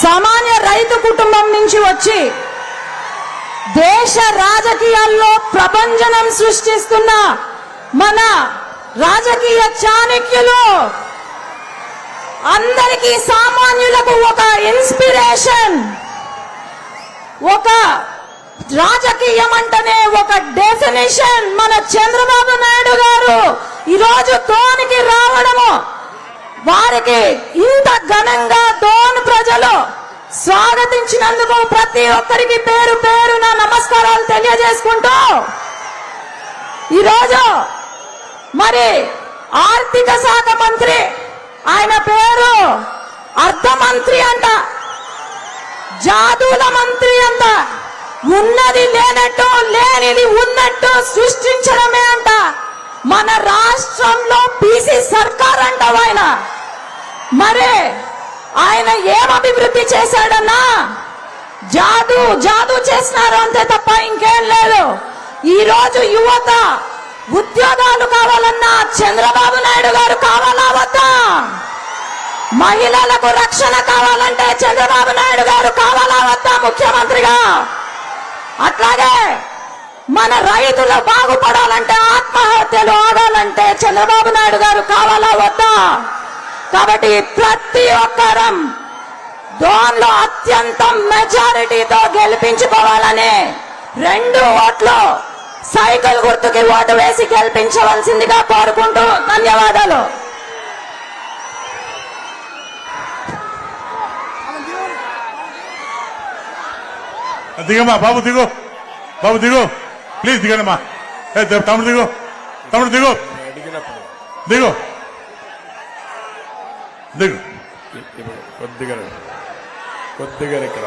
సామాన్య రైతు కుటుంబం నుంచి వచ్చి దేశ రాజకీయాల్లో ప్రపంచనం సృష్టిస్తున్న మన రాజకీయ చాణక్యులు అందరికీ సామాన్యులకు ఒక ఇన్స్పిరేషన్ ఒక రాజకీయం అంటేనే ఒక డెఫినేషన్ మన చంద్రబాబు నాయుడు గారు. ఈరోజు తోనికి రావడము వారికి ఇంత ఘనంగా దోన్ ప్రజలు స్వాగతించినందుకు ప్రతి ఒక్కరికి పేరు పేరున నమస్కారాలు తెలియజేసుకుంటూ ఈరోజు మరి ఆర్థిక శాఖ మంత్రి ఆయన పేరు అర్థమంత్రి అంట జాదుల మంత్రి అంట ఉన్నది లేనట్టు లేనిది ఉన్నట్టు సృష్టించడమే అంట. రాష్ట్రంలో బీసీ సర్కార్ అంటావు ఆయన. మరే ఆయన ఏం అభివృద్ధి చేశాడన్నా? జాదు జాదు చేసినారు అంతే తప్ప ఇంకేం లేదు. ఈ రోజు యువత ఉద్యోగాలు కావాలన్నా చంద్రబాబు నాయుడు గారు కావాలా వద్దా? మహిళలకు రక్షణ కావాలంటే చంద్రబాబు నాయుడు గారు కావాలా వద్దా ముఖ్యమంత్రిగా? అట్లాగే మన రైతులు బాగుపడాలంటే చంద్రబాబు నాయుడు గారు కావాలా వద్దా? కాబట్టి ప్రతి ఒక్కరం దోన్లో అత్యంత మెజారిటీతో గెలిపించుకోవాలనే రెండు ఓట్లు సైకిల్ గుర్తుకి ఓటు వేసి గెలిపించవలసిందిగా కోరుకుంటూ ధన్యవాదాలు. దిగమ్మా బాబు దిగు. బాబు దిగు. ప్లీజ్ దిగనమ్మా. తమ్ముడు దిగు. తమ్ముడు దిగు. దిగు. దిగు. కొద్దిగా కొద్దిగా ఇక్కడ.